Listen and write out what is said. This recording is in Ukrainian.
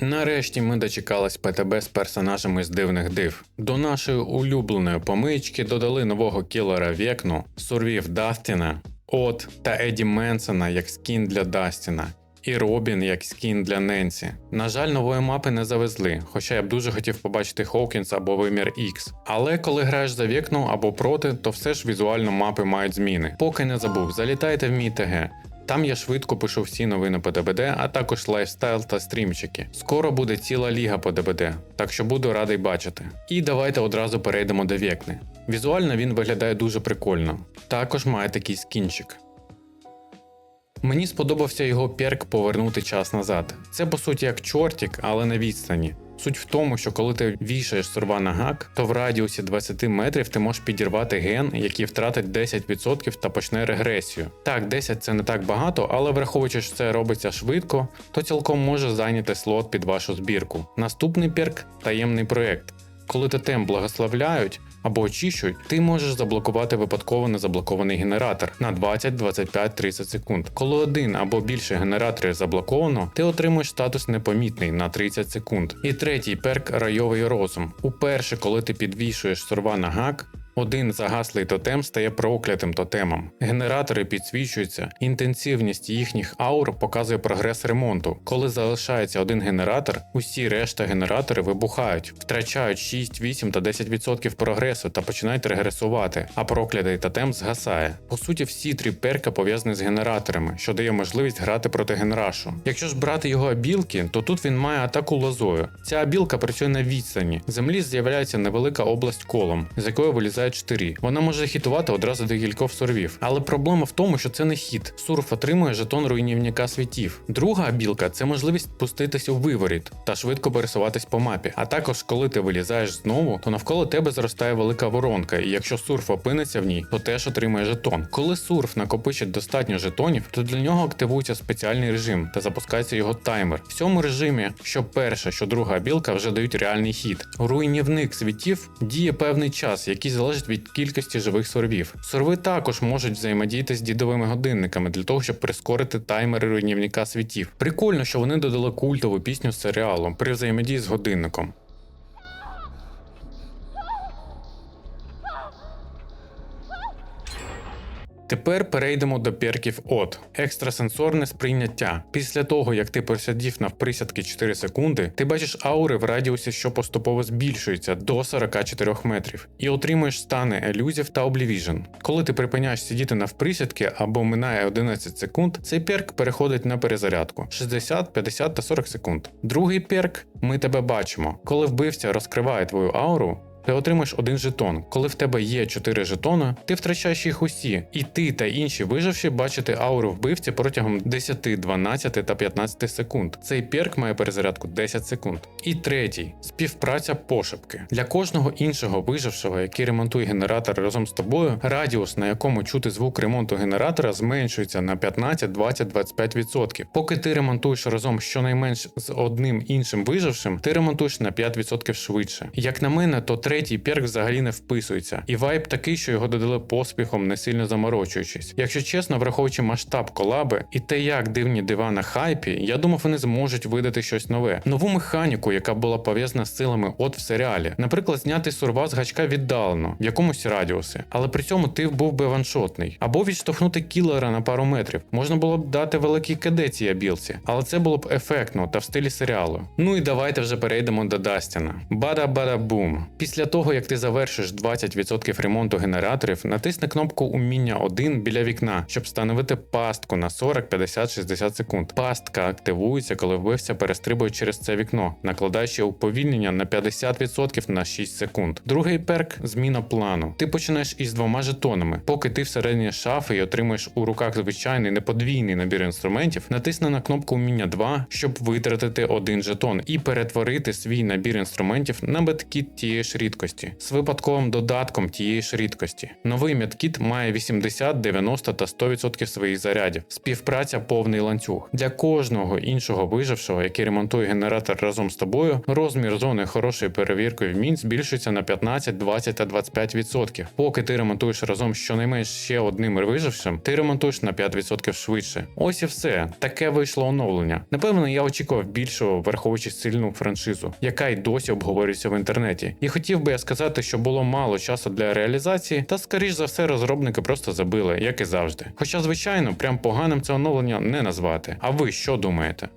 Нарешті ми дочекались ПТБ з персонажами з дивних див. До нашої улюбленої помички додали нового кілера Векну, сурвів Дастіна, От та Еді Менсона як скін для Дастіна. І Робін як скін для Ненсі. На жаль, нової мапи не завезли, хоча я б дуже хотів побачити Хоукінс або Вимір X. Але коли граєш за вікно або проти, то все ж візуально мапи мають зміни. Поки не забув, залітайте в мій ТГ. Там я швидко пишу всі новини по ДБД, а також лайфстайл та стрімчики. Скоро буде ціла ліга по ДБД, так що буду радий бачити. І давайте одразу перейдемо до Векни. Візуально він виглядає дуже прикольно. Також має такий скінчик. Мені сподобався його перк повернути час назад. Це по суті як чортік, але на відстані. Суть в тому, що коли ти вішаєш сурва на гак, то в радіусі 20 метрів ти можеш підірвати ген, який втратить 10% та почне регресію. Так, 10 це не так багато, але враховуючи, що це робиться швидко, то цілком може зайняти слот під вашу збірку. Наступний перк таємний проект. Коли тотем благословляють або очищують, ти можеш заблокувати випадково незаблокований генератор на 20, 25, 30 секунд. Коли один або більше генераторів заблоковано, ти отримуєш статус непомітний на 30 секунд. І третій перк райовий розум. Уперше, коли ти підвішуєш сорва на гак, один загаслий тотем стає проклятим тотемом. Генератори підсвічуються, інтенсивність їхніх аур показує прогрес ремонту. Коли залишається один генератор, усі решта генератори вибухають, втрачають 6, 8 та 10% прогресу та починають регресувати, а проклятий тотем згасає. По суті, всі три перка пов'язані з генераторами, що дає можливість грати проти генерашу. Якщо ж брати його абілки, то тут він має атаку лозою. Ця абілка працює на відстані. Землі з'являється невелика область колом, з якої вилізає. 4. Вона може хітувати одразу до кількох сорвів, Але проблема в тому, що це не хіт. Сурф отримує жетон руйнівника світів. Друга білка це можливість пуститись у виворіт та швидко пересуватись по мапі. А також, коли ти вилізаєш знову, то навколо тебе зростає велика воронка, і якщо сурф опиниться в ній, то теж отримує жетон. Коли сурф накопичить достатньо жетонів, то для нього активується спеціальний режим та запускається його таймер. В цьому режимі, що перша, що друга білка вже дають реальний хід. Руйнівник світів діє певний час, який залежить від кількості живих сорвів. Сорви також можуть взаємодіяти з дідовими годинниками для того, щоб прискорити таймери руйнівника світів. Прикольно, що вони додали культову пісню з серіалу при взаємодії з годинником. Тепер перейдемо до перків от екстрасенсорне сприйняття. Після того, як ти посидів на присядки 4 секунди, ти бачиш аури в радіусі, що поступово збільшуються до 44 метрів, і отримуєш стани елюзів та облівіжн. Коли ти припиняєш сидіти на вприсядки або минає 11 секунд, цей перк переходить на перезарядку 60, 50 та 40 секунд. Другий перк ми тебе бачимо. Коли вбивця розкриває твою ауру, ти отримаєш один жетон. Коли в тебе є 4 жетони, ти втрачаєш їх усі, і ти та інші виживші бачите ауру вбивці протягом 10, 12 та 15 секунд. Цей перк має перезарядку 10 секунд. І третій співпраця пошепки. Для кожного іншого вижившого, який ремонтує генератор разом з тобою, радіус, на якому чути звук ремонту генератора, зменшується на 15, 20, 25%. Поки ти ремонтуєш разом щонайменш з одним іншим вижившим, ти ремонтуєш на 5% швидше. Як на мене, то третій перк взагалі не вписується, і вайб такий, що його додали поспіхом, не сильно заморочуючись. Якщо чесно, враховуючи масштаб колаби і те, як дивні дива на хайпі, я думав, вони зможуть видати щось нове, нову механіку, яка була пов'язана з силами от в серіалі. Наприклад, зняти сурва з гачка віддалено в якомусь радіусі, але при цьому ти був би ваншотний, або відштовхнути кілера на пару метрів. Можна було б дати великий КД цій абілці, але це було б ефектно та в стилі серіалу. Ну і давайте вже перейдемо до Дастіна. Бада-бада-бум. Після того, як ти завершиш 20% ремонту генераторів, натисни кнопку уміння 1 біля вікна, щоб встановити пастку на 40, 50, 60 секунд. Пастка активується, коли вбивця перестрибує через це вікно, накладаючи уповільнення на 50% на 6 секунд. Другий перк зміна плану. Ти починаєш із двома жетонами. Поки ти всередині шафи і отримуєш у руках звичайний неподвійний набір інструментів, натисни на кнопку уміння 2, щоб витратити один жетон і перетворити свій набір інструментів на беткіт тієї ж рідкості. Рідкості з випадковим додатком тієї ж рідкості. Новий медкіт має 80, 90 та 100% своїх зарядів. Співпраця повний ланцюг. Для кожного іншого вижившого, який ремонтує генератор разом з тобою, розмір зони хорошої перевірки вмінь збільшується на 15, 20 та 25%. Поки ти ремонтуєш разом щонайменш ще одним вижившим, ти ремонтуєш на 5% швидше. Ось і все. Таке вийшло оновлення. Напевно, я очікував більшого, враховуючи сильну франшизу, яка й досі обговорюється в інтернеті. І хотів би я сказати, що було мало часу для реалізації, та скоріш за все розробники просто забили, як і завжди. Хоча, звичайно, прям поганим це оновлення не назвати. А ви що думаєте?